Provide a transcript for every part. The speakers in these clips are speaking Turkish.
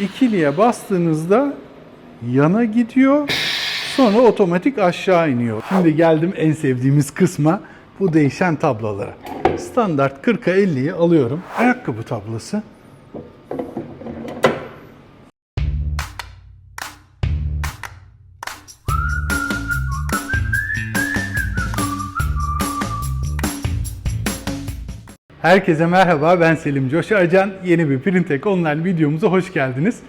İkiliye bastığınızda yana gidiyor. Sonra otomatik aşağı iniyor. Şimdi geldim en sevdiğimiz kısma. Bu değişen tablolara. Standart 40'a 50'yi alıyorum. Ayakkabı tablası. Herkese merhaba, ben Selim Coşarcan. Yeni bir Printek Online videomuza hoş geldiniz.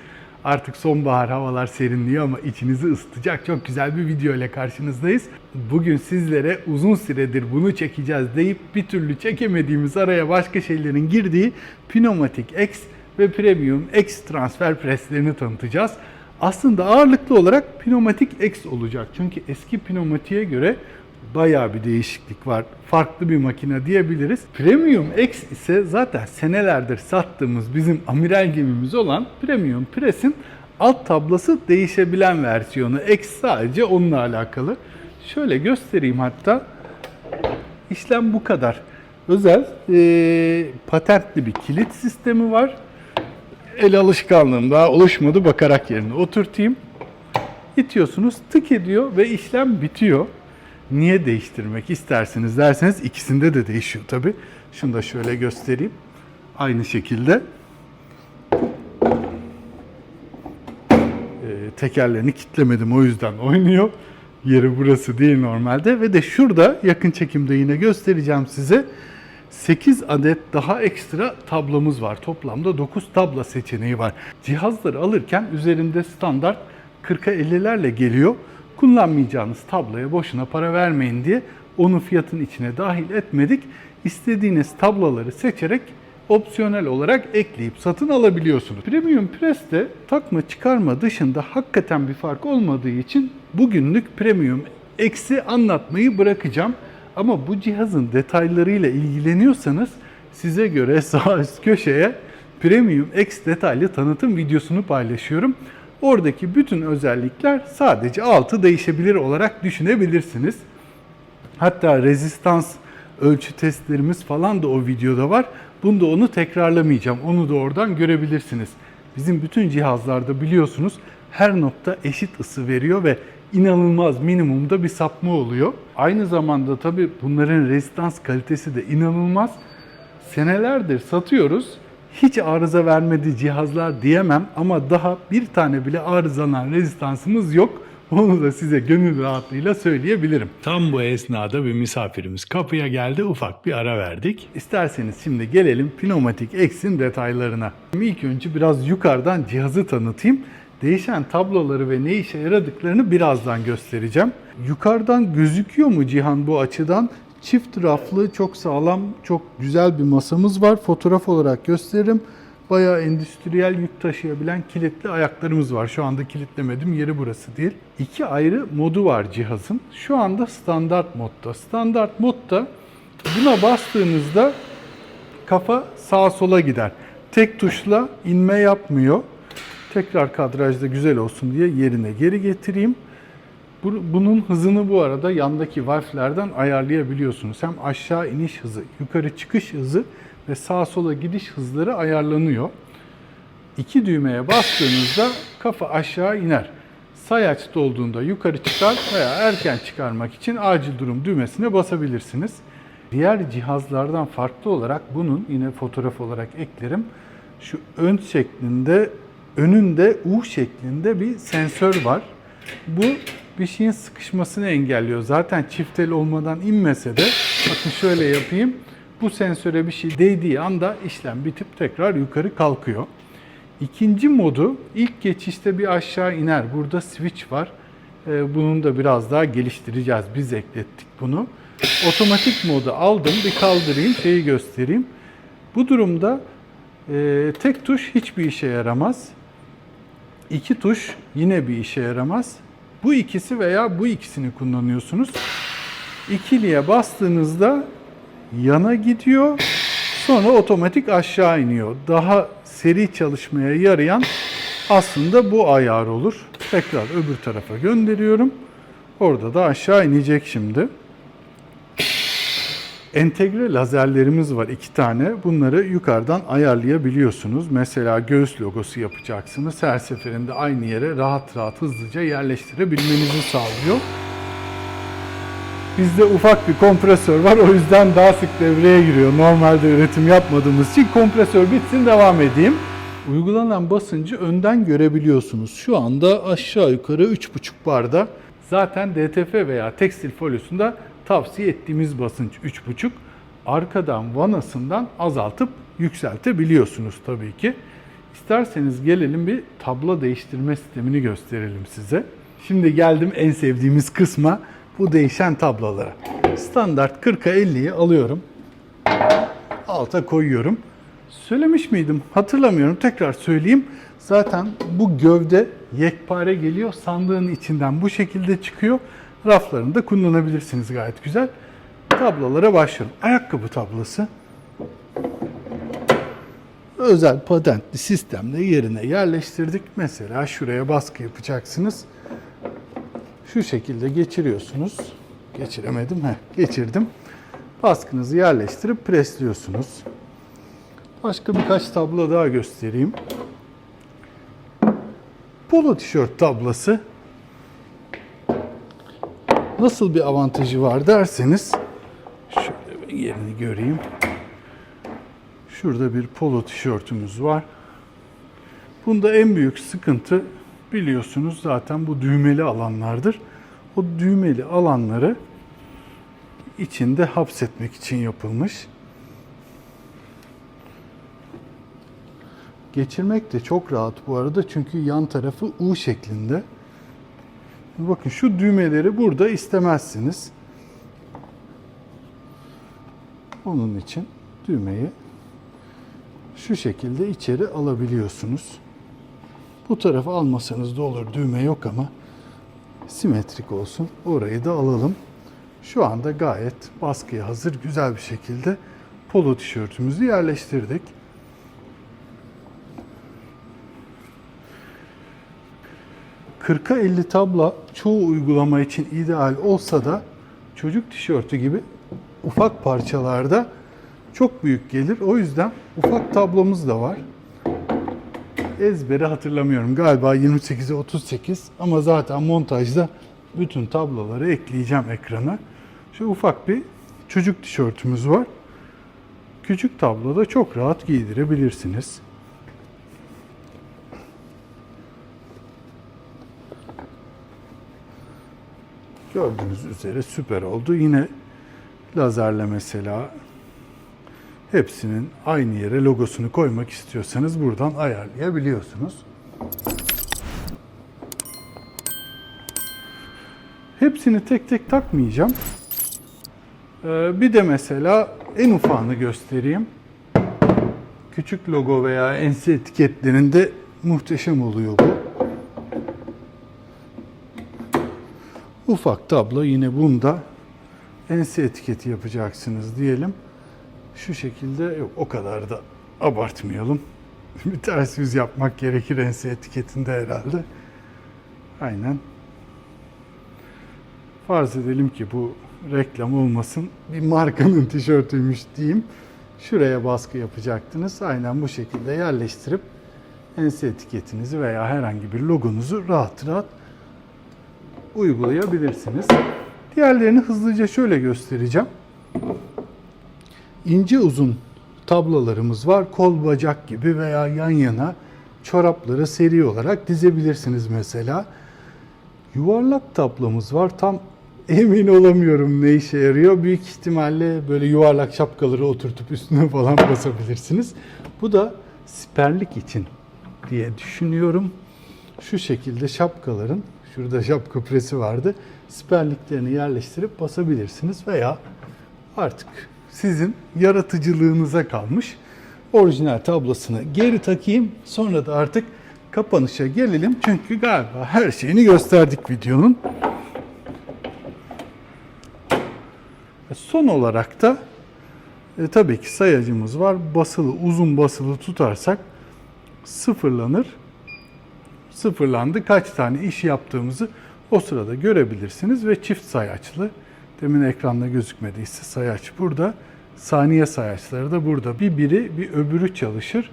Artık sonbahar havalar serinliyor ama içinizi ısıtacak çok güzel bir video ile karşınızdayız. Bugün sizlere uzun süredir bunu çekeceğiz deyip bir türlü çekemediğimiz araya başka şeylerin girdiği Pneumatic X ve Premium X transfer preslerini tanıtacağız. Aslında ağırlıklı olarak Pneumatic X olacak. Çünkü eski Pneumatic'e göre bayağı bir değişiklik var. Farklı bir makine diyebiliriz. Premium X ise zaten senelerdir sattığımız bizim amiral gemimiz olan Premium Press'in alt tablası değişebilen versiyonu. X sadece onunla alakalı. Şöyle göstereyim hatta. İşlem bu kadar. Özel e, patentli bir kilit sistemi var. El alışkanlığım daha oluşmadı bakarak yerine oturtayım. İtiyorsunuz tık ediyor ve işlem bitiyor. Niye değiştirmek istersiniz derseniz ikisinde de değişiyor tabi. Şunu da şöyle göstereyim. Aynı şekilde Ee, tekerlerini kitlemedim o yüzden oynuyor. Yeri burası değil normalde ve de şurada yakın çekimde yine göstereceğim size 8 adet daha ekstra tablomuz var. Toplamda 9 tabla seçeneği var. Cihazları alırken üzerinde standart 40'a 50'lerle geliyor. Kullanmayacağınız tabloya boşuna para vermeyin diye onu fiyatın içine dahil etmedik. İstediğiniz tabloları seçerek opsiyonel olarak ekleyip satın alabiliyorsunuz. Premium Press'te takma çıkarma dışında hakikaten bir fark olmadığı için bugünlük Premium eksi anlatmayı bırakacağım. Ama bu cihazın detaylarıyla ilgileniyorsanız size göre sağ üst köşeye Premium X detaylı tanıtım videosunu paylaşıyorum. Oradaki bütün özellikler sadece altı değişebilir olarak düşünebilirsiniz. Hatta rezistans ölçü testlerimiz falan da o videoda var. Bunda onu tekrarlamayacağım. Onu da oradan görebilirsiniz. Bizim bütün cihazlarda biliyorsunuz her nokta eşit ısı veriyor ve inanılmaz minimumda bir sapma oluyor. Aynı zamanda tabii bunların rezistans kalitesi de inanılmaz. Senelerdir satıyoruz. Hiç arıza vermedi cihazlar diyemem ama daha bir tane bile arızalanan rezistansımız yok. Onu da size gönül rahatlığıyla söyleyebilirim. Tam bu esnada bir misafirimiz kapıya geldi. Ufak bir ara verdik. İsterseniz şimdi gelelim Pneumatic X'in detaylarına. İlk önce biraz yukarıdan cihazı tanıtayım. Değişen tabloları ve ne işe yaradıklarını birazdan göstereceğim. Yukarıdan gözüküyor mu Cihan bu açıdan? Çift raflı, çok sağlam, çok güzel bir masamız var. Fotoğraf olarak gösteririm. Bayağı endüstriyel yük taşıyabilen kilitli ayaklarımız var. Şu anda kilitlemedim, yeri burası değil. İki ayrı modu var cihazın. Şu anda standart modda. Standart modda buna bastığınızda kafa sağa sola gider. Tek tuşla inme yapmıyor. Tekrar kadrajda güzel olsun diye yerine geri getireyim. Bu- Bunun hızını bu arada yandaki valflerden ayarlayabiliyorsunuz. Hem aşağı iniş hızı, yukarı çıkış hızı ve sağa sola gidiş hızları ayarlanıyor. İki düğmeye bastığınızda kafa aşağı iner. Sayaç dolduğunda yukarı çıkar veya erken çıkarmak için acil durum düğmesine basabilirsiniz. Diğer cihazlardan farklı olarak bunun yine fotoğraf olarak eklerim. Şu ön şeklinde, önünde U şeklinde bir sensör var. Bu bir şeyin sıkışmasını engelliyor. Zaten çift el olmadan inmese de bakın şöyle yapayım. Bu sensöre bir şey değdiği anda işlem bitip tekrar yukarı kalkıyor. İkinci modu ilk geçişte bir aşağı iner. Burada switch var. Ee, Bunun da biraz daha geliştireceğiz. Biz eklettik bunu. Otomatik modu aldım. Bir kaldırayım, şeyi göstereyim. Bu durumda e, tek tuş hiçbir işe yaramaz. İki tuş yine bir işe yaramaz. Bu ikisi veya bu ikisini kullanıyorsunuz. İkiliye bastığınızda yana gidiyor. Sonra otomatik aşağı iniyor. Daha seri çalışmaya yarayan aslında bu ayar olur. Tekrar öbür tarafa gönderiyorum. Orada da aşağı inecek şimdi. Entegre lazerlerimiz var iki tane. Bunları yukarıdan ayarlayabiliyorsunuz. Mesela göğüs logosu yapacaksınız. Her seferinde aynı yere rahat rahat hızlıca yerleştirebilmenizi sağlıyor. Bizde ufak bir kompresör var. O yüzden daha sık devreye giriyor. Normalde üretim yapmadığımız için kompresör bitsin devam edeyim. Uygulanan basıncı önden görebiliyorsunuz. Şu anda aşağı yukarı 3,5 barda. Zaten DTF veya tekstil folyosunda tavsiye ettiğimiz basınç 3,5. Arkadan vanasından azaltıp yükseltebiliyorsunuz tabii ki. İsterseniz gelelim bir tablo değiştirme sistemini gösterelim size. Şimdi geldim en sevdiğimiz kısma bu değişen tablolara. Standart 40'a 50'yi alıyorum. Alta koyuyorum. Söylemiş miydim? Hatırlamıyorum. Tekrar söyleyeyim. Zaten bu gövde yekpare geliyor. Sandığın içinden bu şekilde çıkıyor. Raflarında kullanabilirsiniz gayet güzel. Tablolara başlıyorum. Ayakkabı tablosu. Özel patentli sistemle yerine yerleştirdik. Mesela şuraya baskı yapacaksınız. Şu şekilde geçiriyorsunuz. Geçiremedim. Heh, geçirdim. Baskınızı yerleştirip presliyorsunuz. Başka birkaç tablo daha göstereyim. Polo tişört tablası. Nasıl bir avantajı var derseniz şöyle bir yerini göreyim. Şurada bir polo tişörtümüz var. Bunda en büyük sıkıntı biliyorsunuz zaten bu düğmeli alanlardır. O düğmeli alanları içinde hapsetmek için yapılmış. Geçirmek de çok rahat bu arada çünkü yan tarafı U şeklinde. Bakın şu düğmeleri burada istemezsiniz. Onun için düğmeyi şu şekilde içeri alabiliyorsunuz. Bu tarafı almasanız da olur. Düğme yok ama simetrik olsun. Orayı da alalım. Şu anda gayet baskıya hazır güzel bir şekilde polo tişörtümüzü yerleştirdik. Kırka 50 tabla çoğu uygulama için ideal olsa da çocuk tişörtü gibi ufak parçalarda çok büyük gelir. O yüzden ufak tablomuz da var. Ezberi hatırlamıyorum. Galiba 28'e 38 ama zaten montajda bütün tabloları ekleyeceğim ekrana. Şu ufak bir çocuk tişörtümüz var. Küçük tabloda çok rahat giydirebilirsiniz. Gördüğünüz üzere süper oldu. Yine lazerle mesela hepsinin aynı yere logosunu koymak istiyorsanız buradan ayarlayabiliyorsunuz. Hepsini tek tek takmayacağım. Ee, bir de mesela en ufağını göstereyim. Küçük logo veya ense etiketlerinde muhteşem oluyor bu. Ufak tablo yine bunda ense etiketi yapacaksınız diyelim. Şu şekilde yok o kadar da abartmayalım. Bir ters yüz yapmak gerekir ense etiketinde herhalde. Aynen. Farz edelim ki bu reklam olmasın. Bir markanın tişörtüymüş diyeyim. Şuraya baskı yapacaktınız. Aynen bu şekilde yerleştirip ense etiketinizi veya herhangi bir logonuzu rahat rahat uygulayabilirsiniz. Diğerlerini hızlıca şöyle göstereceğim. İnce uzun tablalarımız var. Kol bacak gibi veya yan yana çorapları seri olarak dizebilirsiniz mesela. Yuvarlak tablamız var. Tam emin olamıyorum ne işe yarıyor. Büyük ihtimalle böyle yuvarlak şapkaları oturtup üstüne falan basabilirsiniz. Bu da siperlik için diye düşünüyorum. Şu şekilde şapkaların, şurada şapka presi vardı. Siperliklerini yerleştirip basabilirsiniz veya artık sizin yaratıcılığınıza kalmış. Orijinal tablasını geri takayım. Sonra da artık kapanışa gelelim. Çünkü galiba her şeyini gösterdik videonun. Son olarak da e, tabii ki sayacımız var. Basılı, uzun basılı tutarsak sıfırlanır. Sıfırlandı. Kaç tane iş yaptığımızı o sırada görebilirsiniz ve çift sayaçlı Demin ekranda gözükmediyse sayaç burada. Saniye sayaçları da burada. Bir biri bir öbürü çalışır.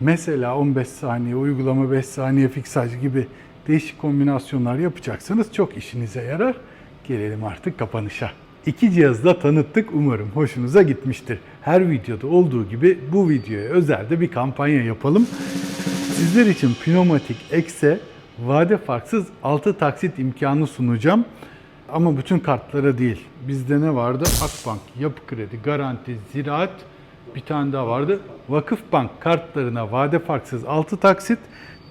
Mesela 15 saniye, uygulama 5 saniye, fiksaj gibi değişik kombinasyonlar yapacaksanız çok işinize yarar. Gelelim artık kapanışa. İki cihazı da tanıttık. Umarım hoşunuza gitmiştir. Her videoda olduğu gibi bu videoya özel de bir kampanya yapalım. Sizler için Pneumatik X'e vade farksız 6 taksit imkanı sunacağım. Ama bütün kartlara değil. Bizde ne vardı? Akbank, Yapı Kredi, Garanti, Ziraat, bir tane daha vardı. Vakıfbank kartlarına vade farksız 6 taksit.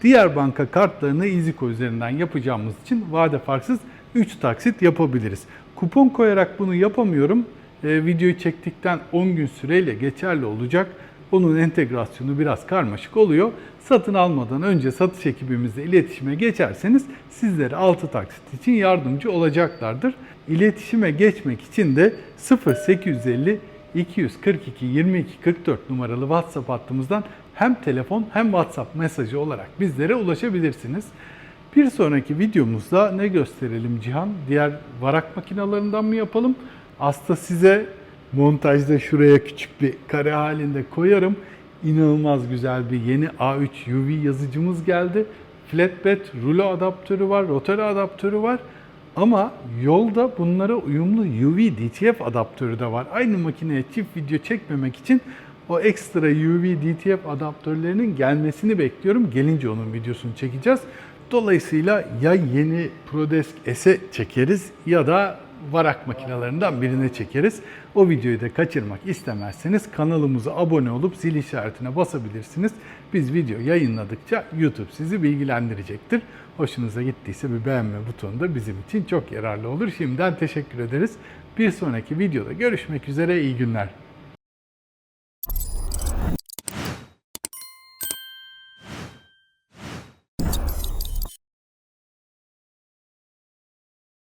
Diğer banka kartlarını İziko üzerinden yapacağımız için vade farksız 3 taksit yapabiliriz. Kupon koyarak bunu yapamıyorum. Ee, videoyu çektikten 10 gün süreyle geçerli olacak. Onun entegrasyonu biraz karmaşık oluyor. Satın almadan önce satış ekibimizle iletişime geçerseniz sizlere 6 taksit için yardımcı olacaklardır. İletişime geçmek için de 0850 242 22 44 numaralı WhatsApp hattımızdan hem telefon hem WhatsApp mesajı olarak bizlere ulaşabilirsiniz. Bir sonraki videomuzda ne gösterelim Cihan? Diğer varak makinalarından mı yapalım? Aslında size montajda şuraya küçük bir kare halinde koyarım. İnanılmaz güzel bir yeni A3 UV yazıcımız geldi. Flatbed rulo adaptörü var, rotary adaptörü var. Ama yolda bunlara uyumlu UV DTF adaptörü de var. Aynı makineye çift video çekmemek için o ekstra UV DTF adaptörlerinin gelmesini bekliyorum. Gelince onun videosunu çekeceğiz. Dolayısıyla ya yeni Prodesk S'e çekeriz ya da varak makinalarından birine çekeriz. O videoyu da kaçırmak istemezseniz kanalımıza abone olup zil işaretine basabilirsiniz. Biz video yayınladıkça YouTube sizi bilgilendirecektir. Hoşunuza gittiyse bir beğenme butonu da bizim için çok yararlı olur. Şimdiden teşekkür ederiz. Bir sonraki videoda görüşmek üzere iyi günler.